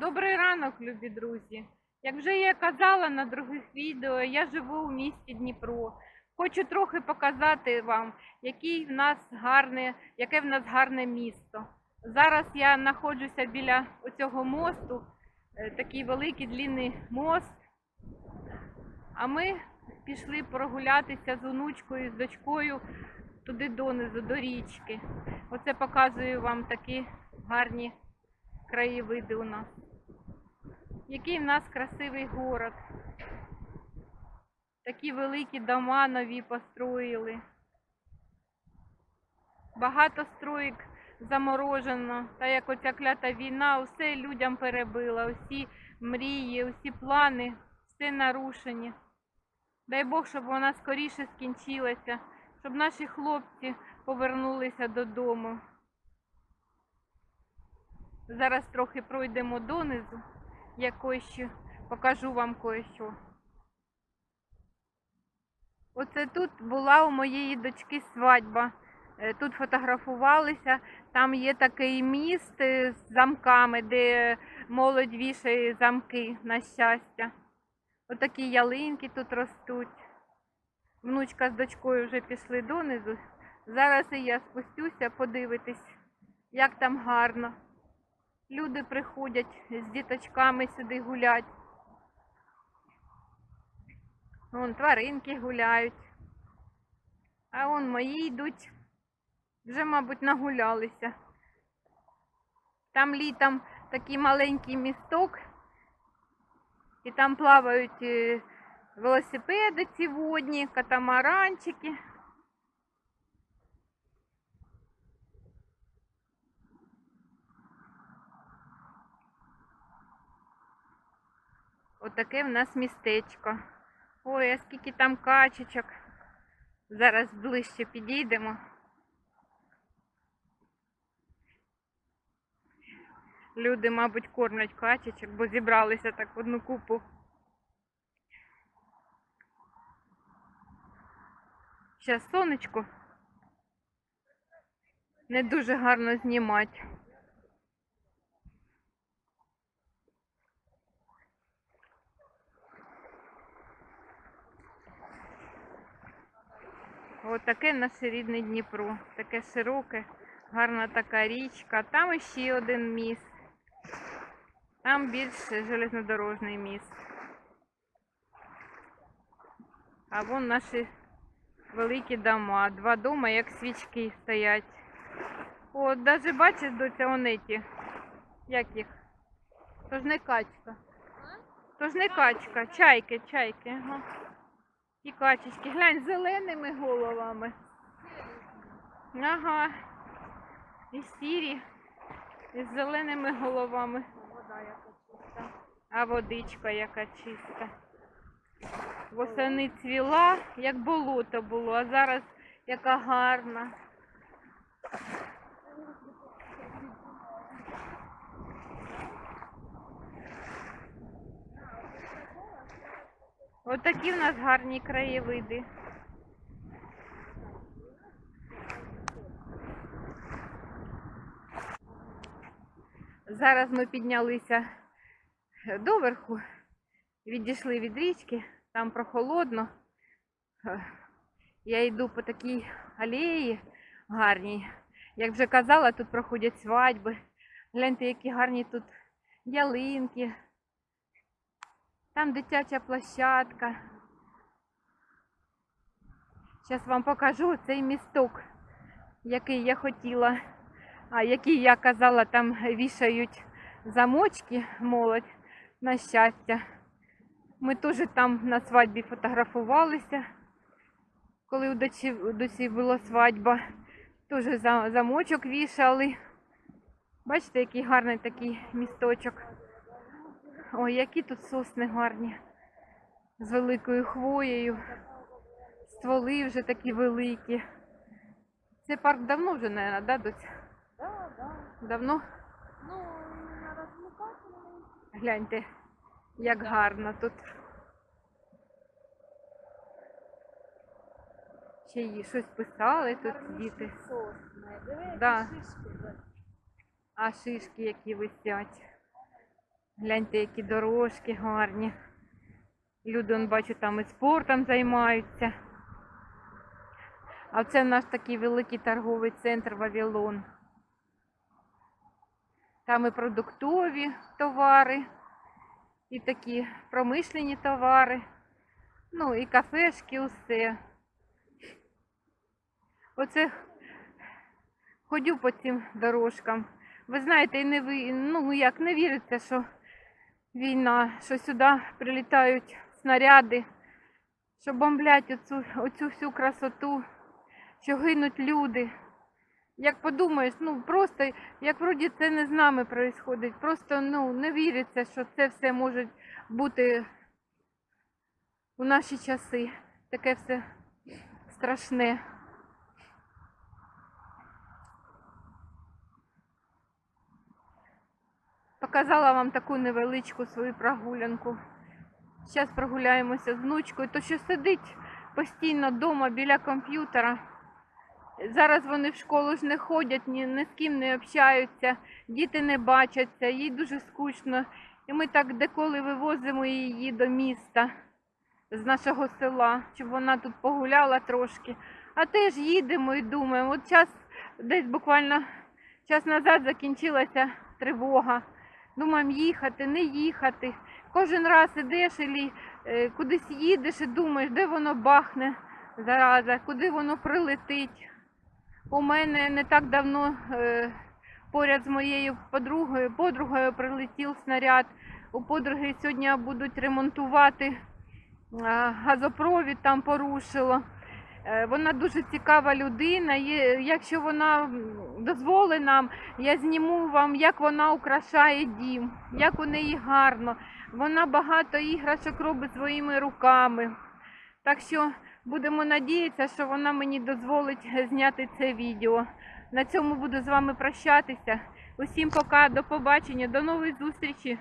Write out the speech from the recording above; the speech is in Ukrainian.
Добрий ранок, любі друзі. Як вже я казала на других відео, я живу у місті Дніпро. Хочу трохи показати вам, який в нас гарне, яке в нас гарне місто. Зараз я знаходжуся біля оцього мосту, е, такий великий длинний мост. А ми пішли прогулятися з онучкою, з дочкою туди донизу, до річки. Оце показую вам такі гарні краєвиди у нас. Який в нас красивий город. Такі великі дома нові построїли. Багато строїк заморожено. Та як оця клята війна, усе людям перебила, усі мрії, усі плани, все нарушені. Дай Бог, щоб вона скоріше скінчилася, щоб наші хлопці повернулися додому. Зараз трохи пройдемо донизу, я кое-що покажу вам кое-що. Оце тут була у моєї дочки свадьба. Е, Тут фотографувалися. Там є такий міст е, з замками, де молодь вішає замки на щастя. Отакі ялинки тут ростуть. Внучка з дочкою вже пішли донизу. Зараз і я спустюся подивитись, як там гарно. Люди приходять з діточками сюди гулять. Вон тваринки гуляють. А вон мої йдуть. Вже, мабуть, нагулялися. Там літом такий маленький місток, і там плавають е, велосипеди ці водні, катамаранчики. Отаке в нас містечко. Ой, а скільки там качечок. Зараз ближче підійдемо. Люди, мабуть, кормлять качечок, бо зібралися так в одну купу. Зараз сонечко. Не дуже гарно знімати. Ось таке наше рідне Дніпро. Таке широке, гарна така річка. Там іще один міст. Там більш железнодорожний міст. А вон наші великі дома. Два дома, як свічки стоять. От, навіть бачиш, доця онеті. Як їх? То ж не качка. То ж не качка, чайки, чайки. Ага. І качечки. Глянь, зеленими головами. Ага. І сірі. І з зеленими головами. Вода яка чиста. А водичка яка чиста. Восени цвіла, як болото було, а зараз яка гарна. Отакі в нас гарні краєвиди. Зараз ми піднялися доверху, відійшли від річки, там прохолодно. Я йду по такій алеї гарній. Як вже казала, тут проходять свадьби. Гляньте, які гарні тут ялинки. Там дитяча площадка. Зараз вам покажу цей місток, який я хотіла, а який я казала, там вішають замочки молодь на щастя. Ми теж там на свадьбі фотографувалися, коли у дочі, у дочі була свадьба. Теж замочок вішали. Бачите, який гарний такий місточок. Ой, які тут сосни гарні. З великою хвоєю. Стволи вже такі великі. Цей парк давно вже, мабуть, да, доця? Да, да. Давно? Ну, розвлекательний. Гляньте, як гарно тут. Ще їй щось писали тут діти. Сосни. Да. шишки. А шишки які висять. Гляньте, які дорожки гарні. Люди, он, бачу, там і спортом займаються. А це наш такий великий торговий центр Вавилон. Там і продуктові товари, і такі промишлені товари, ну і кафешки, усе. Оце ходю по цим дорожкам. Ви знаєте, і не ви, ну як не віриться, що війна, що сюди прилітають снаряди, що бомблять оцю, оцю всю красоту, що гинуть люди. Як подумаєш, ну просто як вроді це не з нами відбувається, просто ну не віриться, що це все може бути у наші часи. Таке все страшне. Показала вам таку невеличку свою прогулянку. Зараз прогуляємося з внучкою, то що сидить постійно вдома біля комп'ютера. Зараз вони в школу ж не ходять, ні, ні з ким не общаються, діти не бачаться, їй дуже скучно. І ми так деколи вивозимо її до міста з нашого села, щоб вона тут погуляла трошки. А теж їдемо і думаємо. От час десь буквально час назад закінчилася тривога. Думаємо їхати, не їхати. Кожен раз ідеш і кудись їдеш і думаєш, де воно бахне зараза, куди воно прилетить. У мене не так давно е, поряд з моєю подругою, подругою прилетів снаряд. У подруги сьогодні будуть ремонтувати е, газопровід, там порушило. Е, Вона дуже цікава людина. Якщо вона дозволить нам, я зніму вам, як вона украшає дім, як у неї гарно. Вона багато іграшок робить своїми руками. Так що будемо надіятися, що вона мені дозволить зняти це відео. На цьому буду з вами прощатися. Усім пока, до побачення, до нової зустрічі.